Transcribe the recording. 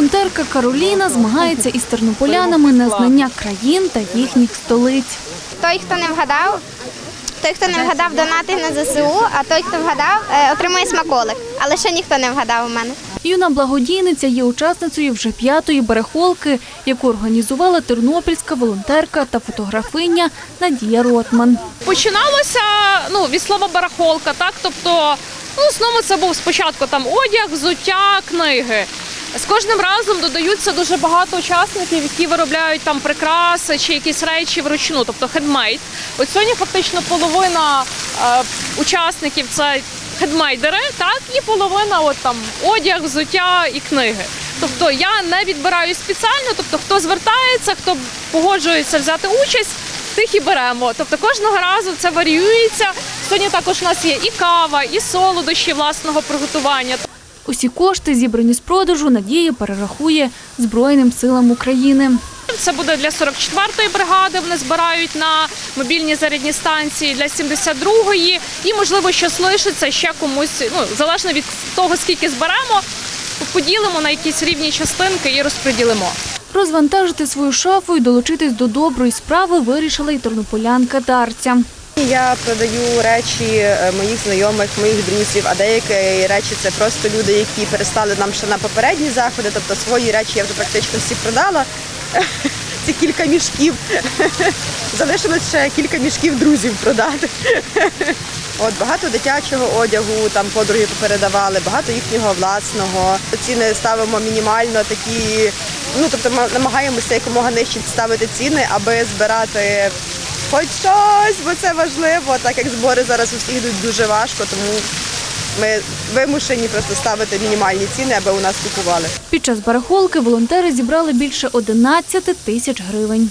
Волонтерка Кароліна змагається із тернополянами на знання країн та їхніх столиць. Той, хто не вгадав, той, хто не вгадав, донатить на ЗСУ, а той, хто вгадав, е, отримує смаколик. Але ще ніхто не вгадав у мене. Юна благодійниця є учасницею вже п'ятої барахолки, яку організувала тернопільська волонтерка та фотографиня Надія Ротман. Починалося ну, від слова барахолка, так? Тобто, ну, в основному це був спочатку там одяг, взуття, книги. З кожним разом додаються дуже багато учасників, які виробляють там прикраси чи якісь речі вручну, тобто хендмейд. От сьогодні фактично половина е, учасників це хендмейдери, так, і половина от там одяг, взуття і книги. Тобто я не відбираю спеціально, тобто хто звертається, хто погоджується взяти участь, тих і беремо. Тобто кожного разу це варіюється. Сьогодні також у нас є і кава, і солодощі власного приготування. Усі кошти, зібрані з продажу, Надія перерахує Збройним силам України. Це буде для 44-ї бригади. Вони збирають на мобільні зарядні станції для 72-ї. І можливо, щось лишиться ще комусь. Ну залежно від того, скільки зберемо, поділимо на якісь рівні частинки і розподілимо. Розвантажити свою шафу і долучитись до доброї справи вирішила й тернополянка Дарця. Я продаю речі е, моїх знайомих, моїх друзів, а деякі речі це просто люди, які перестали нам ще на попередні заходи. Тобто свої речі я вже практично всі продала. Ці кілька мішків. Залишилось ще кілька мішків друзів продати. От багато дитячого одягу, там подруги передавали, багато їхнього власного. Ціни ставимо мінімально такі. Ну тобто ми намагаємося якомога нижче ставити ціни, аби збирати хоч щось, бо це важливо, так як збори зараз у йдуть дуже важко, тому ми вимушені просто ставити мінімальні ціни, аби у нас купували. Під час барахолки волонтери зібрали більше 11 тисяч гривень.